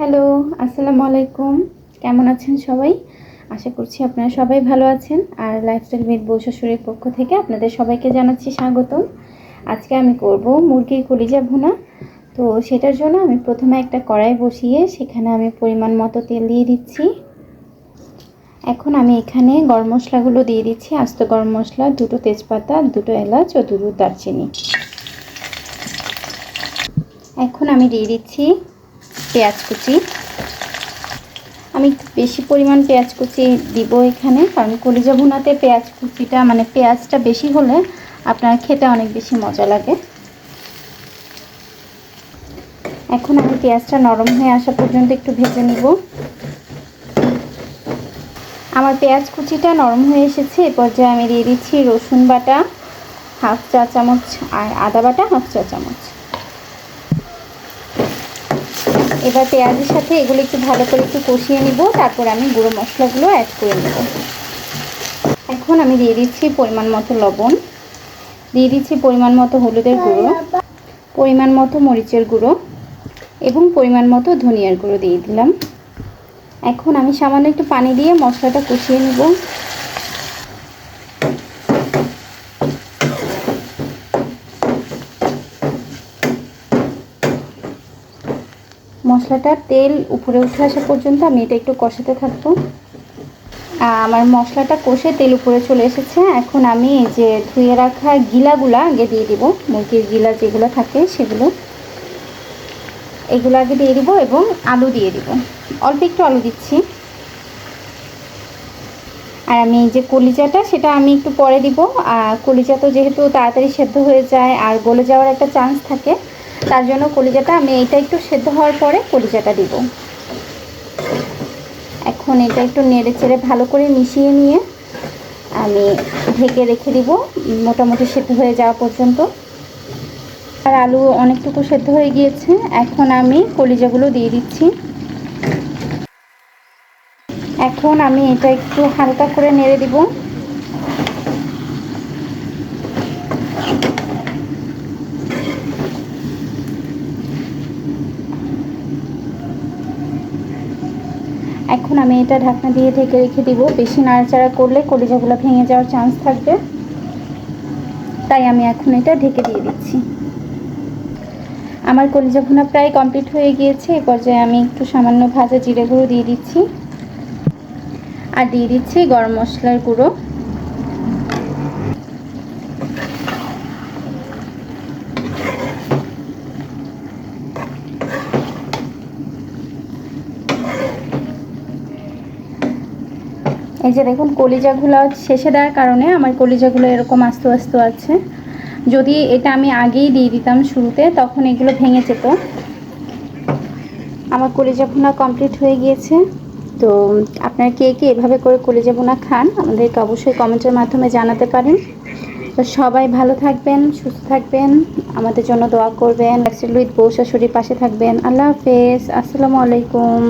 Hello, আসসালামু আলাইকুম। কেমন আছেন সবাই? আশা করছি আপনারা সবাই ভালো আছেন। আর লাইফস্টাইল মেড বউ শ্বশুরের পক্ষ থেকে আপনাদের সবাইকে জানাচ্ছি স্বাগতম। আজকে আমি করব মুরগির কলিজা ভুনা। তো সেটার জন্য আমি প্রথমে একটা কড়াই বসিয়ে সেখানে আমি পরিমাণ মতো তেল দিয়ে দিচ্ছি। এখন আমি এখানে গরম মশলাগুলো দিয়ে দিচ্ছি। আস্ত গরম মশলা, দুটো তেজপাতা, দুটো এলাচ ও দুটো দারচিনি। এখন আমি দিয়ে দিচ্ছি পেঁয়াজ কুচি। আমি বেশি পরিমাণ পেঁয়াজ কুচি দিব এখানে, কারণ কলিজা ভুনাতে পেঁয়াজ কুচিটা মানে পেঁয়াজটা বেশি হলে আপনার খেতে অনেক বেশি মজা লাগে। এখন আমি পেঁয়াজটা নরম হয়ে আসা পর্যন্ত একটু ভেজে নিব। আমার পেঁয়াজ কুচিটা নরম হয়ে এসেছে, এ পর্যায়ে আমি দিয়ে দিচ্ছি রসুন বাটা, হাফ চা চামচ, আর আদা বাটা, হাফ চা চামচ। এবার পেঁয়াজের সাথে এগুলো একটু ভালো করে একটু কষিয়ে নিব, তারপর আমি গুঁড়ো মশলাগুলো অ্যাড করে নেব। এখন আমি দিয়ে দিচ্ছি পরিমাণ মতো লবণ। দিয়ে দিচ্ছি পরিমাণ মতো হলুদের গুঁড়ো, পরিমাণ মতো মরিচের গুঁড়ো এবং পরিমাণ মতো ধনিয়ার গুঁড়ো দিয়ে দিলাম। এখন আমি সামান্য একটু পানি দিয়ে মশলাটা কষিয়ে নেব। মশলাটার তেল উপরে উঠে আসা পর্যন্ত আমি এটা একটু কষাতে থাকব। আমার মশলাটা কষে তেল উপরে চলে এসেছে। এখন আমি যে ধুয়ে রাখা গিলাগুলা আগে দিয়ে দিব। মুরগির গিলা যেগুলো থাকে সেগুলো। এগুলো আগে দিয়ে দিব এবং আলু দিয়ে দিব। অল্প একটু আলু দিচ্ছি। আর আমি যে কলিজাটা, সেটা আমি একটু পরে দিব। আর কলিজা তো যেহেতু তাড়াতাড়ি সেদ্ধ হয়ে যায়, আর গলে যাওয়ার একটা চান্স থাকে। তার জন্য কলিজাটা, আমি এইটা একটু সেদ্ধ হওয়ার পরে কলিজাটা দিব। এখন এটা একটু নেড়ে চেড়ে ভালো করে মিশিয়ে নিয়ে আমি ঢেকে রেখে দিব, মোটামুটি সেদ্ধ হয়ে যাওয়া পর্যন্ত। আর আলু অনেকটুকু সেদ্ধ হয়ে গিয়েছে, এখন আমি কলিজাগুলো দিয়ে দিচ্ছি। এখন আমি এটা একটু হালকা করে নেড়ে দিব। এখন আমি এটা ঢাকনা দিয়ে ঢেকে রেখে দিব। বেশি নাড়াচাড়া করলে কলিজাগুলো ভেঙে যাওয়ার চান্স থাকবে। তাই আমি এখন এটা ঢেকে দিয়ে দিচ্ছি। আমার কলিজা ভুনা প্রায় কমপ্লিট হয়ে গিয়েছে। এ পর্যায়ে আমি একটু সামান্য ভাজা জিরে গুঁড়ো দিয়ে দিচ্ছি। আর দিয়ে দিচ্ছি গরম মশলার গুঁড়ো। এই যে দেখুন, কলিজাগুলো শেষে দেওয়ার কারণে আমার কলিজাগুলো এরকম আস্তে আস্তে আছে। যদি এটা আমি আগেই দিয়ে দিতাম শুরুতে, তখন এগুলো ভেঙে যেত। আমার কলিজা ভুনা কমপ্লিট হয়ে গিয়েছে। তো আপনারা কে কে এভাবে করে কলিজা ভুনা খান, আমাদেরকে অবশ্যই কমেন্টের মাধ্যমে জানাতে পারেন। তো সবাই ভালো থাকবেন, সুস্থ থাকবেন, আমাদের জন্য দোয়া করবেন। উইথ বউ শাশুড়ির পাশে থাকবেন। আল্লাহ হাফেজ। আসসালামু আলাইকুম।